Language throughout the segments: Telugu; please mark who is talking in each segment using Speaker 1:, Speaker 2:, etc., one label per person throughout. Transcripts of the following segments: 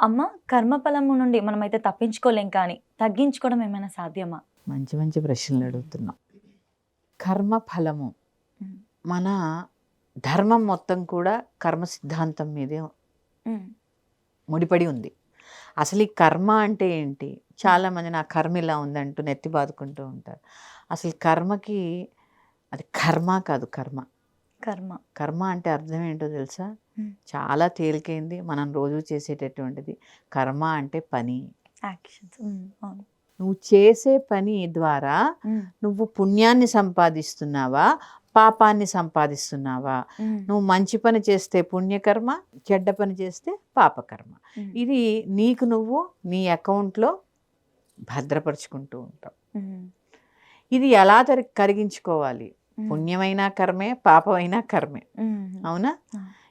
Speaker 1: అమ్మ కర్మఫలము నుండి మనమైతే తప్పించుకోలేం కానీ తగ్గించుకోవడం ఏమైనా సాధ్యమా?
Speaker 2: మంచి మంచి ప్రశ్నలు అడుగుతున్నాం. కర్మ ఫలము. మన ధర్మం మొత్తం కూడా కర్మ సిద్ధాంతం మీదే ముడిపడి ఉంది. అసలు ఈ కర్మ అంటే ఏంటి? చాలామంది నా కర్మ ఇలా ఉందంటూ నెత్తి బాదుకుంటూ ఉంటారు. అసలు కర్మకి అది కర్మ కాదు కర్మ.
Speaker 1: కర్మ.
Speaker 2: కర్మ అంటే అర్థం ఏంటో తెలుసా. చాలా తేలికైంది. మనం రోజు చేసేటటువంటిది. కర్మ అంటే పని.
Speaker 1: యాక్షన్స్.
Speaker 2: నువ్వు చేసే పని ద్వారా నువ్వు పుణ్యాన్ని సంపాదిస్తున్నావా? పాపాన్ని సంపాదిస్తున్నావా? నువ్వు మంచి పని చేస్తే పుణ్యకర్మ చెడ్డ పని చేస్తే పాపకర్మ. ఇది నీకు నువ్వు నీ అకౌంట్లో భద్రపరుచుకుంటూ ఉంటావు. ఇది ఎలా తరి కరిగించుకోవాలి? పుణ్యమైనా కర్మే పాపమైనా కర్మే. అవునా.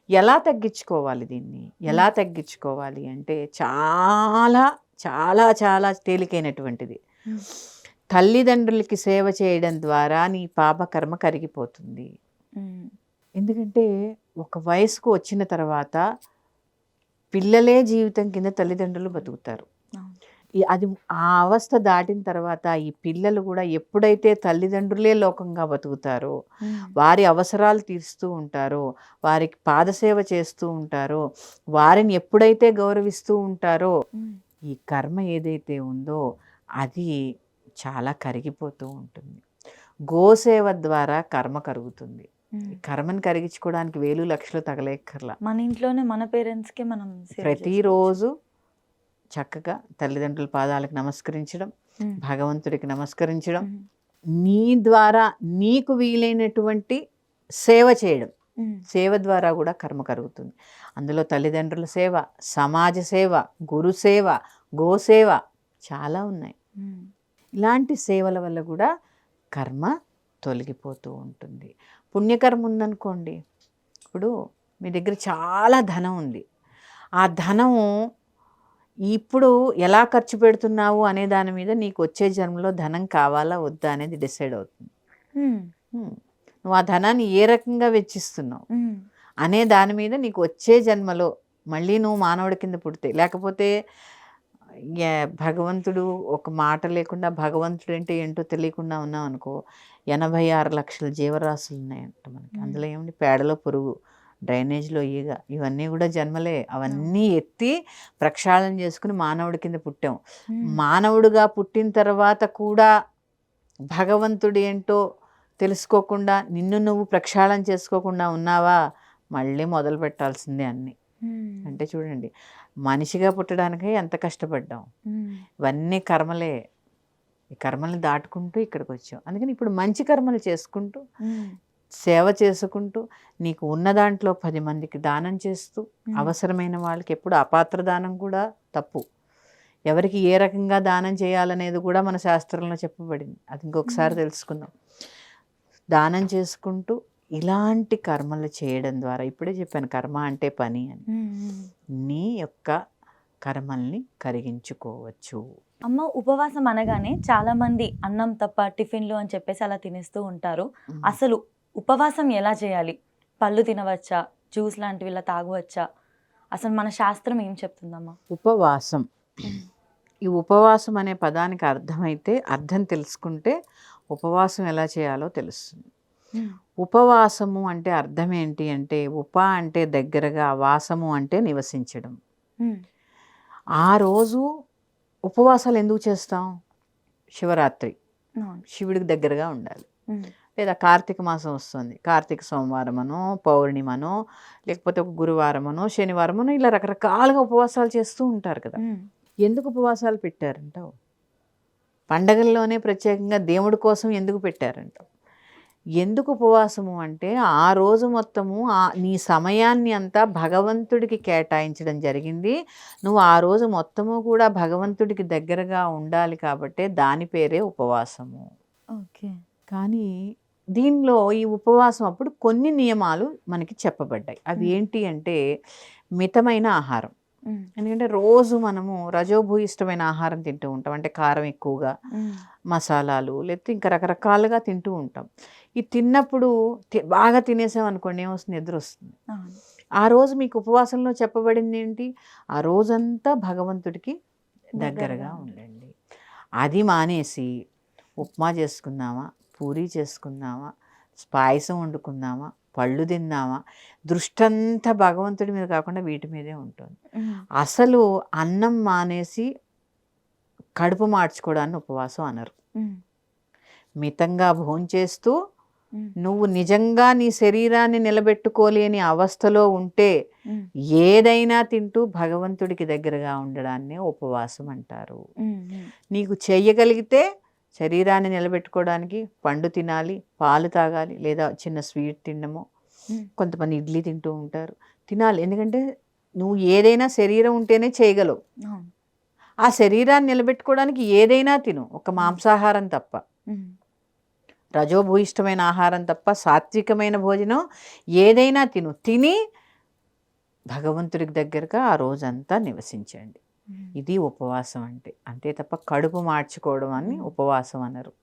Speaker 2: ఎలా తగ్గించుకోవాలి దీన్ని? ఎలా తగ్గించుకోవాలి అంటే చాలా చాలా చాలా తేలికైనటువంటిది. తల్లిదండ్రులకి సేవ చేయడం ద్వారా నీ పాపకర్మ కరిగిపోతుంది. ఎందుకంటే ఒక వయసుకు వచ్చిన తర్వాత పిల్లలే జీవితం కింద తల్లిదండ్రులు బతుకుతారు. అది ఆ అవస్థ దాటిన తర్వాత ఈ పిల్లలు కూడా ఎప్పుడైతే తల్లిదండ్రులే లోకంగా బతుకుతారో వారి అవసరాలు తీరుస్తూ ఉంటారో వారికి పాదసేవ చేస్తూ ఉంటారో వారిని ఎప్పుడైతే గౌరవిస్తూ ఉంటారో ఈ కర్మ ఏదైతే ఉందో అది చాలా కరిగిపోతూ ఉంటుంది. గోసేవ ద్వారా కర్మ కరుగుతుంది. కర్మని కరిగించుకోవడానికి వేలు లక్షలు తగలేక్కర్లా.
Speaker 1: మన ఇంట్లోనే మన పేరెంట్స్కి మనం
Speaker 2: ప్రతిరోజు చక్కగా తల్లిదండ్రుల పాదాలకు నమస్కరించడం భగవంతుడికి నమస్కరించడం నీ ద్వారా నీకు వీలైనటువంటి సేవ చేయడం. సేవ ద్వారా కూడా కర్మ కరుగుతుంది అందులో తల్లిదండ్రుల సేవ సమాజ సేవ గురు సేవ గోసేవ చాలా ఉన్నాయి. ఇలాంటి సేవల వల్ల కూడా కర్మ తొలగిపోతూ ఉంటుంది. పుణ్యకర్మ ఉందనుకోండి ఇప్పుడు మీ దగ్గర చాలా ధనం ఉంది. ఆ ధనము ఇప్పుడు ఎలా ఖర్చు పెడుతున్నావు అనే దాని మీద నీకు వచ్చే జన్మలో ధనం కావాలా వద్దా అనేది డిసైడ్ అవుతుంది. నువ్వు ఆ ధనాన్ని ఏ రకంగా వెచ్చిస్తున్నావు అనే దాని మీద నీకు వచ్చే జన్మలో మళ్ళీ నువ్వు మానవుడి కింద పుడితే లేకపోతే భగవంతుడు ఒక మాట లేకుండా భగవంతుడు అంటే ఏంటో తెలియకుండా ఉన్నాం అనుకో ఎనభై ఆరు లక్షల జీవరాశులు ఉన్నాయంట మనకి. అందులో ఏమిటి పేడలో పురుగు. డ్రైనేజ్లో ఈగ ఇవన్నీ కూడా జన్మలే. అవన్నీ ఎత్తి ప్రక్షాళన చేసుకుని మానవుడి కింద పుట్టాం. మానవుడిగా పుట్టిన తర్వాత కూడా భగవంతుడు ఏంటో తెలుసుకోకుండా నిన్ను నువ్వు ప్రక్షాళన చేసుకోకుండా ఉన్నావా? మళ్ళీ మొదలు పెట్టాల్సిందే అన్నీ. అంటే చూడండి మనిషిగా పుట్టడానికే ఎంత కష్టపడ్డాం. ఇవన్నీ కర్మలే. ఈ కర్మల్ని దాటుకుంటూ ఇక్కడికి వచ్చాం అందుకని ఇప్పుడు మంచి కర్మలు చేసుకుంటూ సేవ చేసుకుంటూ నీకు ఉన్న దాంట్లో పది మందికి దానం చేస్తూ అవసరమైన వాళ్ళకి ఎప్పుడు అపాత్ర దానం కూడా తప్పు. ఎవరికి ఏ రకంగా దానం చేయాలనేది కూడా మన శాస్త్రంలో చెప్పబడింది. అది ఇంకొకసారి. తెలుసుకుందాం. దానం చేసుకుంటూ ఇలాంటి కర్మలు చేయడం ద్వారా ఇప్పుడే చెప్పాను కర్మ అంటే పని అని. నీ యొక్క కర్మల్ని కరిగించుకోవచ్చు.
Speaker 1: అమ్మ ఉపవాసం అనగానే చాలా మంది అన్నం తప్ప టిఫిన్లు అని చెప్పేసి అలా తినేస్తూ ఉంటారు. అసలు ఉపవాసం ఎలా చేయాలి? పళ్ళు తినవచ్చా? జ్యూస్ లాంటివి ఇలా తాగవచ్చా? అసలు మన శాస్త్రం ఏం చెప్తుందమ్మా?
Speaker 2: ఉపవాసం. ఈ ఉపవాసం అనే పదానికి అర్థమైతే అర్థం తెలుసుకుంటే ఉపవాసం ఎలా చేయాలో తెలుస్తుంది. ఉపవాసము అంటే అర్థం ఏంటి అంటే ఉప అంటే దగ్గరగా వాసము అంటే నివసించడం. ఆ రోజు ఉపవాసాలు ఎందుకు చేస్తాం? శివరాత్రి. శివుడికి దగ్గరగా ఉండాలి. లేదా కార్తీక మాసం వస్తుంది. కార్తీక సోమవారమనో పౌర్ణిమనో లేకపోతే ఒక గురువారమనో శనివారమనో ఇలా రకరకాలుగా ఉపవాసాలు చేస్తూ ఉంటారు కదా. ఎందుకు ఉపవాసాలు పెట్టారంటావు పండగల్లోనే ప్రత్యేకంగా దేవుడి కోసం ఎందుకు పెట్టారంటావు ఎందుకు ఉపవాసము అంటే ఆ రోజు మొత్తము ఆ నీ సమయాన్ని అంతా భగవంతుడికి కేటాయించడం జరిగింది. నువ్వు ఆ రోజు మొత్తము కూడా భగవంతుడికి దగ్గరగా ఉండాలి కాబట్టే దాని పేరే ఉపవాసము.
Speaker 1: ఓకే.
Speaker 2: కానీ దీనిలో ఈ ఉపవాసం అప్పుడు కొన్ని నియమాలు మనకి చెప్పబడ్డాయి. అవి. ఏంటి అంటే మితమైన ఆహారం. ఎందుకంటే రోజు మనము రజోభూయిష్టమైన ఆహారం తింటూ ఉంటాం. అంటే కారం ఎక్కువగా మసాలాలు లేకపోతే ఇంకా రకరకాలుగా తింటూ ఉంటాం. ఈ తిన్నప్పుడు బాగా తినేసాం అనుకోండి ఏమొస్తుంది నిద్ర వస్తుంది. ఆ రోజు మీకు ఉపవాసంలో చెప్పబడింది ఏంటి? ఆ రోజంతా భగవంతుడికి దగ్గరగా
Speaker 1: దగ్గరగా.
Speaker 2: ఉండండి. అది మానేసి ఉప్మా చేసుకుందామా? పూరీ చేసుకుందామా? పాయసం వండుకుందామా? పళ్ళు తిందామా? దృష్టంతా భగవంతుడి మీద కాకుండా వీటి మీదే ఉంటుంది. అసలు అన్నం మానేసి కడుపు మార్చుకోవడాన్ని ఉపవాసం అనరు. మితంగా భోంచేస్తూ నువ్వు నిజంగా నీ శరీరాన్ని నిలబెట్టుకోలేని అవస్థలో ఉంటే ఏదైనా తింటూ భగవంతుడికి దగ్గరగా ఉండడాన్నే ఉపవాసం అంటారు. నీకు చెయ్యగలిగితే శరీరాన్ని నిలబెట్టుకోవడానికి పండు తినాలి పాలు తాగాలి లేదా చిన్న స్వీట్ తినడము. కొంతమంది ఇడ్లీ తింటూ ఉంటారు. తినాలి. ఎందుకంటే నువ్వు ఏదైనా శరీరం ఉంటేనే చేయగలవు. ఆ శరీరాన్ని నిలబెట్టుకోవడానికి ఏదైనా తిను. ఒక మాంసాహారం తప్ప. రజోభూయిష్టమైన ఆహారం తప్ప సాత్వికమైన భోజనం ఏదైనా తిను. తిని భగవంతుడికి దగ్గరగా ఆ రోజంతా నివసించండి. ఇది ఉపవాసం అంటే అంతే తప్ప కడుపు మార్చుకోవడం అని ఉపవాసం అనరు